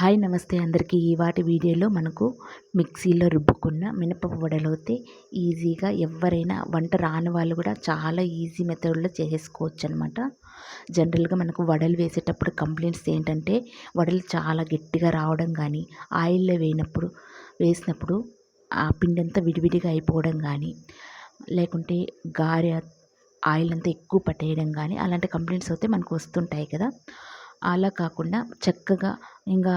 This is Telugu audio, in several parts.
హాయ్ నమస్తే అందరికీ. ఈ వాటి వీడియోలో మనకు మిక్సీలో రుబ్బుకున్న మినపప్పు వడలు అయితే ఈజీగా ఎవరైనా వంట రాని వాళ్ళు కూడా చాలా ఈజీ మెథడ్లో చేసుకోవచ్చు అనమాట జనరల్గా మనకు వడలు వేసేటప్పుడు కంప్లైంట్స్ ఏంటంటే వడలు చాలా గట్టిగా రావడం కానీ ఆయిల్లో వేయినప్పుడు వేసినప్పుడు ఆ పిండి అంతా విడివిడిగా అయిపోవడం కానీ లేకుంటే గారె ఆయిల్ అంతా ఎక్కువ పట్టేయడం కానీ అలాంటి కంప్లైంట్స్ అయితే మనకు వస్తుంటాయి కదా. అలా కాకుండా చక్కగా ఇంకా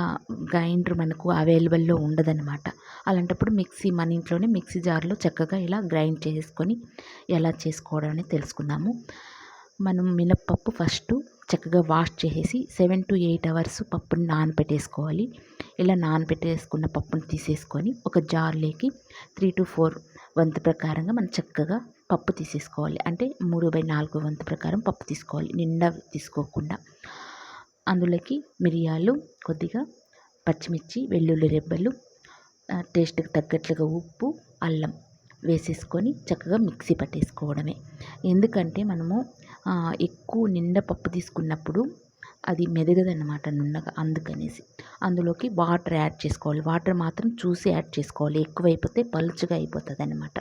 గ్రైండర్ మనకు అవైలబుల్లో ఉండదన్నమాట. అలాంటప్పుడు మిక్సీ మన ఇంట్లోనే మిక్సీ జార్లో చక్కగా ఇలా గ్రైండ్ చేసుకొని ఎలా చేసుకోవడం అనేది తెలుసుకుందాము. మనం మినప్పప్పు ఫస్ట్ చక్కగా వాష్ చేసేసి సెవెన్ టు ఎయిట్ అవర్స్ పప్పుని నానబెట్టేసుకోవాలి ఇలా నానబెట్టేసుకున్న పప్పుని తీసేసుకొని ఒక జార్లోకి త్రీ టు ఫోర్ వంతు ప్రకారంగా మనం చక్కగా పప్పు తీసేసుకోవాలి. అంటే మూడు బై నాలుగు వంతు ప్రకారం పప్పు తీసుకోవాలి. నిండా తీసుకోకుండా. అందులోకి మిరియాలు కొద్దిగా పచ్చిమిర్చి వెల్లుల్లి రెబ్బలు టేస్ట్కి తగ్గట్లుగా ఉప్పు అల్లం వేసేసుకొని చక్కగా మిక్సీ పట్టేసుకోవడమే. ఎందుకంటే మనము ఎక్కువ నిండా పప్పు తీసుకున్నప్పుడు అది మెదగదన్నమాట నున్నగా అందుకనేసి. అందులోకి వాటర్ యాడ్ చేసుకోవాలి. వాటర్ మాత్రం చూసి యాడ్ చేసుకోవాలి. ఎక్కువైపోతే పలుచగా అయిపోతుంది అనమాట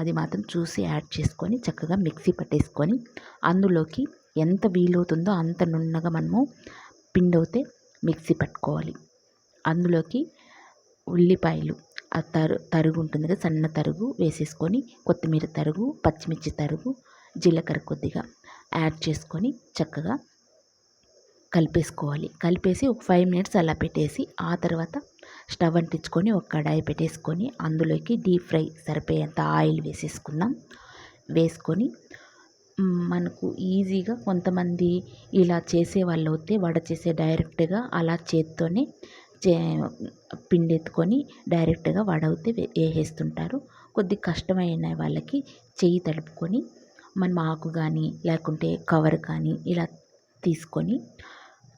అది మాత్రం చూసి యాడ్ చేసుకొని చక్కగా మిక్సీ పట్టేసుకొని అందులోకి ఎంత వీలవుతుందో అంత నున్నగా మనము పిండి అయితే మిక్సీ పట్టుకోవాలి. అందులోకి ఉల్లిపాయలు ఆ తరు తరుగు ఉంటుంది కదా సన్న తరుగు వేసేసుకొని కొత్తిమీర తరుగు పచ్చిమిర్చి తరుగు జీలకర్ర కొద్దిగా యాడ్ చేసుకొని చక్కగా కలిపేసుకోవాలి. కలిపేసి ఒక ఫైవ్ మినిట్స్ అలా పెట్టేసి ఆ తర్వాత స్టవ్ అంటించుకొని ఒక కడాయి పెట్టేసుకొని అందులోకి డీప్ ఫ్రై సరిపోయేంత ఆయిల్ వేసేసుకుందాం. వేసుకొని మనకు ఈజీగా కొంతమంది ఇలా చేసే వాళ్ళు అయితే వడ చేసే డైరెక్ట్గా అలా చేత్తోనే చే పిండి ఎత్తుకొని డైరెక్ట్గా వడ అయితే వేసేస్తుంటారు. కొద్ది కష్టమైన వాళ్ళకి చెయ్యి తడుపుకొని మనం ఆకు కానీ లేకుంటే కవర్ కానీ ఇలా తీసుకొని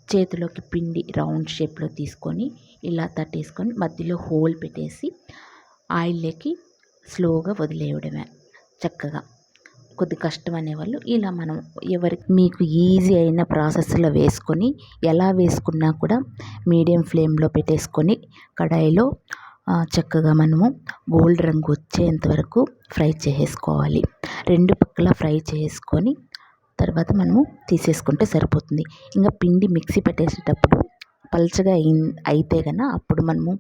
చేతిలోకి పిండి రౌండ్ షేప్లో తీసుకొని ఇలా తట్టేసుకొని మధ్యలో హోల్ పెట్టేసి ఆయిల్లోకి స్లోగా వదిలేయడమే చక్కగా. కొద్ది కష్టం అనేవాళ్ళు ఇలా మనం ఎవరికి మీకు ఈజీ అయిన ప్రాసెస్లో వేసుకొని ఎలా వేసుకున్నా కూడా మీడియం ఫ్లేమ్లో పెట్టేసుకొని కడాయిలో చక్కగా మనము గోల్డ్ రంగు వచ్చేంత వరకు ఫ్రై చేసేసుకోవాలి. రెండు పక్కల ఫ్రై చేసుకొని తర్వాత మనము తీసేసుకుంటే సరిపోతుంది. ఇంకా పిండి మిక్సీ పెట్టేసేటప్పుడు పల్చగా అయి అయితే కన్నా అప్పుడు మనము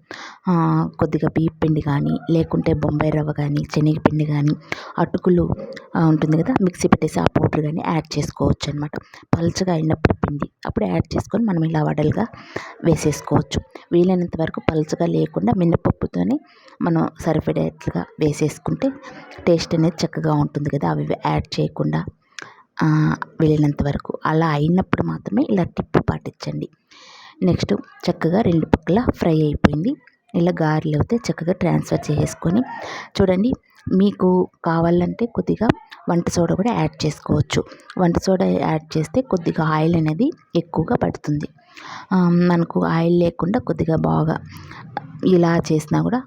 కొద్దిగా బియ్యం పిండి కానీ లేకుంటే బొంబాయి రవ్వ కానీ శనగపిండి కానీ అటుకులు ఉంటుంది కదా మిక్సీ పెట్టేసి ఆ పౌడర్ కానీ యాడ్ చేసుకోవచ్చు అనమాట పలుచగా అయినప్పుడు పిండి అప్పుడు యాడ్ చేసుకొని మనం ఇలా వడలుగా వేసేసుకోవచ్చు. వీలైనంత వరకు పలుచగా లేకుండా మినపప్పుతోనే మనం సరిపడేట్లుగా వేసేసుకుంటే టేస్ట్ అనేది చక్కగా ఉంటుంది కదా అవి యాడ్ చేయకుండా వెళ్ళినంత వరకు. అలా అయినప్పుడు మాత్రమే ఇలా టిప్పు పాటించండి. నెక్స్ట్ చక్కగా రెండు పక్కల ఫ్రై అయిపోయింది. ఇలా గారెలు అయితే చక్కగా ట్రాన్స్ఫర్ చేసుకొని చూడండి మీకు కావాలంటే కొద్దిగా వంట సోడా కూడా యాడ్ చేసుకోవచ్చు. వంట సోడా యాడ్ చేస్తే కొద్దిగా ఆయిల్ అనేది ఎక్కువగా పడుతుంది. మనకు ఆయిల్ లేకుండా కొద్దిగా బాగా ఇలా చేసినా కూడా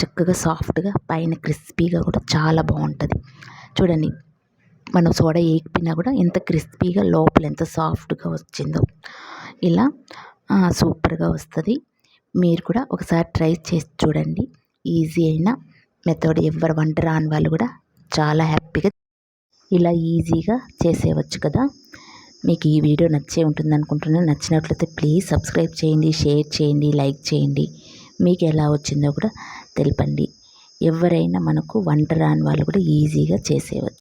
చక్కగా సాఫ్ట్గా పైన క్రిస్పీగా కూడా చాలా బాగుంటుంది. చూడండి మనం సోడా వేయకపోయినా కూడా ఎంత క్రిస్పీగా లోపల ఎంత సాఫ్ట్గా వచ్చిందో. ఇలా సూపర్గా వస్తుంది. మీరు కూడా ఒకసారి ట్రై చేసి చూడండి. ఈజీ అయిన మెథడ్ ఎవరు వంట రాని వాళ్ళు కూడా చాలా హ్యాపీగా ఇలా ఈజీగా చేసేయవచ్చు కదా. మీకు ఈ వీడియో నచ్చే ఉంటుంది అనుకుంటున్నాను. నచ్చినట్లయితే ప్లీజ్ సబ్స్క్రైబ్ చేయండి షేర్ చేయండి లైక్ చేయండి. మీకు ఎలా వచ్చిందో కూడా తెలపండి. ఎవరైనా మనకు వంట రాని వాళ్ళు కూడా ఈజీగా చేసేయవచ్చు.